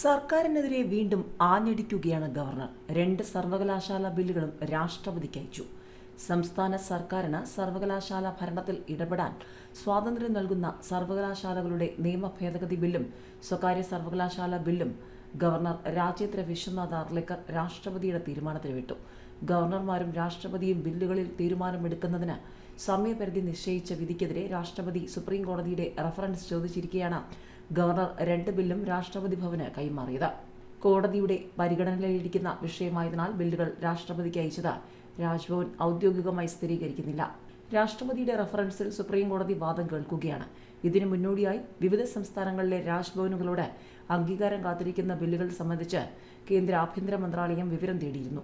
സർക്കാരിനെതിരെ വീണ്ടും ആഞ്ഞടിക്കുകയാണ് ഗവർണർ. രണ്ട് സർവകലാശാല ബില്ലുകളും രാഷ്ട്രപതിക്ക് അയച്ചു. സംസ്ഥാന സർക്കാരിന് സർവകലാശാല ഭരണത്തിൽ ഇടപെടാൻ സ്വാതന്ത്ര്യം നൽകുന്ന സർവകലാശാലകളുടെ നിയമ ഭേദഗതി ബില്ലും സ്വകാര്യ സർവകലാശാല ബില്ലും ഗവർണർ രാജേന്ദ്ര വിശ്വനാഥ് ആർലേക്കർ രാഷ്ട്രപതിയുടെ തീരുമാനത്തിന് വിട്ടു. ഗവർണർമാരും രാഷ്ട്രപതിയും ബില്ലുകളിൽ തീരുമാനമെടുക്കുന്നതിന് സമയപരിധി നിശ്ചയിച്ച വിധിക്കെതിരെ രാഷ്ട്രപതി സുപ്രീം കോടതിയുടെ റഫറൻസ് ചോദിച്ചിരിക്കെയാണ് ഗവർണർ രണ്ട് ബില്ലും രാഷ്ട്രപതി ഭവന് കൈമാറിയത്. കോടതിയുടെ പരിഗണനയിലിരിക്കുന്ന വിഷയമായതിനാൽ ബില്ലുകൾ രാഷ്ട്രപതിക്ക് അയച്ചത് രാജ്ഭവൻ ഔദ്യോഗികമായി സ്ഥിരീകരിക്കുന്നില്ല. രാഷ്ട്രപതിയുടെ റഫറൻസിൽ സുപ്രീം കോടതി വാദം കേൾക്കുകയാണ്. ഇതിനു മുന്നോടിയായി വിവിധ സംസ്ഥാനങ്ങളിലെ രാജ്ഭവനുകളോട് അംഗീകാരം കാത്തിരിക്കുന്ന ബില്ലുകൾ സംബന്ധിച്ച് കേന്ദ്ര ആഭ്യന്തര മന്ത്രാലയം വിവരം തേടിയിരുന്നു.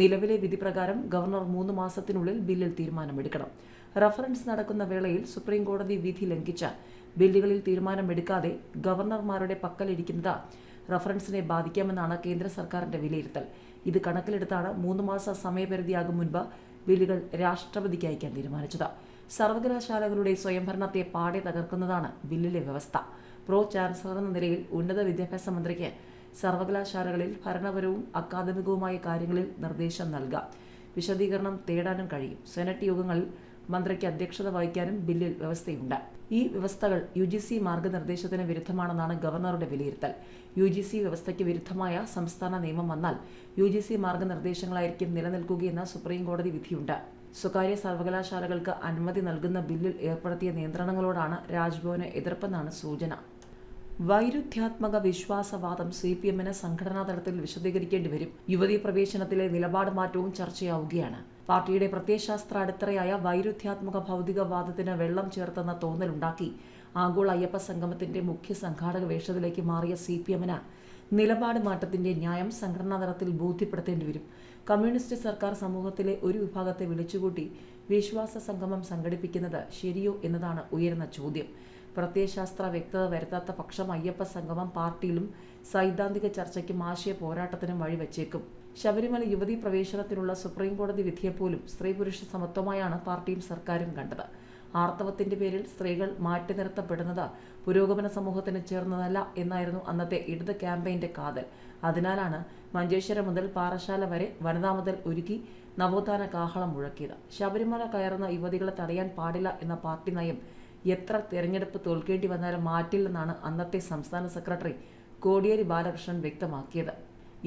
നിലവിലെ വിധി പ്രകാരം ഗവർണർ മൂന്ന് മാസത്തിനുള്ളിൽ ബില്ലിൽ തീരുമാനമെടുക്കണം. റഫറൻസ് നടക്കുന്ന വേളയിൽ സുപ്രീം കോടതി വിധി ലംഘിച്ച ബില്ലുകളിൽ തീരുമാനമെടുക്കാതെ ഗവർണർമാരുടെ പക്കലിരിക്കുന്നത് റഫറൻസിനെ ബാധിക്കാമെന്നാണ് കേന്ദ്ര സർക്കാരിന്റെ വിലയിരുത്തൽ. ഇത് കണക്കിലെടുത്താണ് മൂന്ന് മാസ സമയപരിധിയാകും മുൻപ് ബില്ലുകൾ രാഷ്ട്രപതിക്ക് അയക്കാൻ തീരുമാനിച്ചത്. സർവകലാശാലകളുടെ സ്വയംഭരണത്തെ പാടെ തകർക്കുന്നതാണ് ബില്ലിലെ വ്യവസ്ഥ. പ്രോ ചാൻസലർ എന്ന നിലയിൽ ഉന്നത വിദ്യാഭ്യാസ മന്ത്രിക്ക് സർവകലാശാലകളിൽ ഭരണപരവും അക്കാദമികവുമായ കാര്യങ്ങളിൽ നിർദ്ദേശം നൽകാം. വിശദീകരണം തേടാനും കഴിയും. സെനറ്റ് യോഗങ്ങളിൽ മന്ത്രിക്ക് അധ്യക്ഷത വഹിക്കാനും ബില്ലിൽ വ്യവസ്ഥയുണ്ട്. ഈ വ്യവസ്ഥകൾ യു ജി സി മാർഗനിർദ്ദേശത്തിന് വിരുദ്ധമാണെന്നാണ് ഗവർണറുടെ വിലയിരുത്തൽ. യു ജി സി വ്യവസ്ഥയ്ക്ക് വിരുദ്ധമായ സംസ്ഥാന നിയമം വന്നാൽ യു ജി സി മാർഗനിർദ്ദേശങ്ങളായിരിക്കും നിലനിൽക്കുകയെന്ന സുപ്രീം കോടതി വിധിയുണ്ട്. സ്വകാര്യ സർവകലാശാലകൾക്ക് അനുമതി നൽകുന്ന ബില്ലിൽ ഏർപ്പെടുത്തിയ നിയന്ത്രണങ്ങളോടാണ് രാജ്ഭവന് എതിർപ്പെന്നാണ് സൂചന. വൈരുദ്ധ്യാത്മക വിശ്വാസവാദം സി പി എമ്മിന് സംഘടനാ തലത്തിൽ വിശദീകരിക്കേണ്ടി വരും. യുവതീ പ്രവേശനത്തിലെ നിലപാട് മാറ്റവും ചർച്ചയാവുകയാണ്. പാർട്ടിയുടെ പ്രത്യയശാസ്ത്ര അടിത്തറയായ വൈരുദ്ധ്യാത്മക ഭൗതികവാദത്തിന് വെള്ളം ചേർത്തെന്ന തോന്നലുണ്ടാക്കി. ആഗോള അയ്യപ്പ സംഗമത്തിന്റെ മുഖ്യ സംഘാടക വേഷത്തിലേക്ക് മാറിയ സി പി എമ്മിന് നിലപാട് മാറ്റത്തിന്റെ ന്യായം സംഘടനാ തലത്തിൽ ബോധ്യപ്പെടുത്തേണ്ടി വരും. കമ്മ്യൂണിസ്റ്റ് സർക്കാർ സമൂഹത്തിലെ ഒരു വിഭാഗത്തെ വിളിച്ചുകൂട്ടി വിശ്വാസ സംഗമം സംഘടിപ്പിക്കുന്നത് ശരിയോ എന്നതാണ് ഉയരുന്ന ചോദ്യം. പ്രത്യയശാസ്ത്ര വ്യക്തത വരുത്താത്ത പക്ഷം അയ്യപ്പ സംഗമം പാർട്ടിയിലും സൈദ്ധാന്തിക ചർച്ചയ്ക്കും ആശയ പോരാട്ടത്തിനും വഴിവെച്ചേക്കും ശബരിമല യുവതി പ്രവേശനത്തിനുള്ള സുപ്രീം കോടതി വിധിയെപ്പോലും സ്ത്രീ പുരുഷ സമത്വമായാണ് പാർട്ടിയും സർക്കാരും കണ്ടത്. ആർത്തവത്തിന്റെ പേരിൽ സ്ത്രീകൾ മാറ്റി നിർത്തപ്പെടുന്നത് പുരോഗമന സമൂഹത്തിന് ചേർന്നതല്ല എന്നായിരുന്നു അന്നത്തെ ഇടത് ക്യാമ്പയിന്റെ കാതൽ. അതിനാലാണ് മഞ്ചേശ്വരം മുതൽ പാറശാല വരെ വനിതാ മുതൽ ഒരുക്കി നവോത്ഥാന കാഹളം മുഴക്കിയത്. ശബരിമല കയറുന്ന യുവതികളെ തടയാൻ പാടില്ല എന്ന പാർട്ടി നയം എത്ര തെരഞ്ഞെടുപ്പ് തോൽക്കേണ്ടി വന്നാലും മാറ്റില്ലെന്നാണ് അന്നത്തെ സംസ്ഥാന സെക്രട്ടറി കോടിയേരി ബാലകൃഷ്ണൻ വ്യക്തമാക്കിയത്.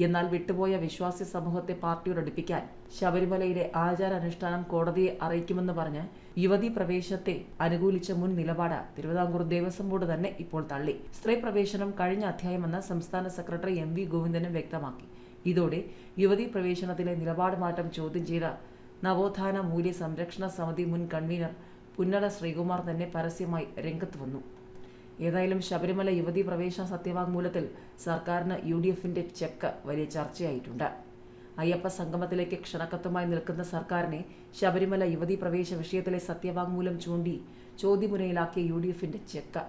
എന്നാൽ വിട്ടുപോയ വിശ്വാസി സമൂഹത്തെ പാർട്ടിയോട് അടുപ്പിക്കാൻ ശബരിമലയിലെ ആചാരാനുഷ്ഠാനം കോടതിയെ അറിയിക്കുമെന്ന് പറഞ്ഞ് യുവതി പ്രവേശത്തെ അനുകൂലിച്ച മുൻ നിലപാട് തിരുവിതാംകൂർ ദേവസ്വം ബോർഡ് തന്നെ ഇപ്പോൾ തള്ളി. സ്ത്രീ പ്രവേശനം കഴിഞ്ഞ അധ്യായമെന്ന് സംസ്ഥാന സെക്രട്ടറി എം വി ഗോവിന്ദനും വ്യക്തമാക്കി. ഇതോടെ യുവതി പ്രവേശനത്തിലെ നിലപാട് മാറ്റം ചോദ്യം ചെയ്ത നവോത്ഥാന മൂല്യ സംരക്ഷണ സമിതി മുൻ കൺവീനർ പുന്നല ശ്രീകുമാർ തന്നെ പരസ്യമായി രംഗത്ത് വന്നു. ഏതായാലും ശബരിമല യുവതീ പ്രവേശന സത്യവാങ്മൂലത്തിൽ സർക്കാരിന് യു ഡി എഫിന്റെ ചെക്ക് വലിയ ചർച്ചയായിട്ടുണ്ട്. അയ്യപ്പ സംഗമത്തിലേക്ക് ക്ഷണക്കത്തുമായി നിൽക്കുന്ന സർക്കാരിനെ ശബരിമല യുവതീ പ്രവേശ വിഷയത്തിലെ സത്യവാങ്മൂലം ചൂണ്ടി ചോദ്യമുനയിലാക്കിയ യു ഡി എഫിന്റെ ചെക്ക്.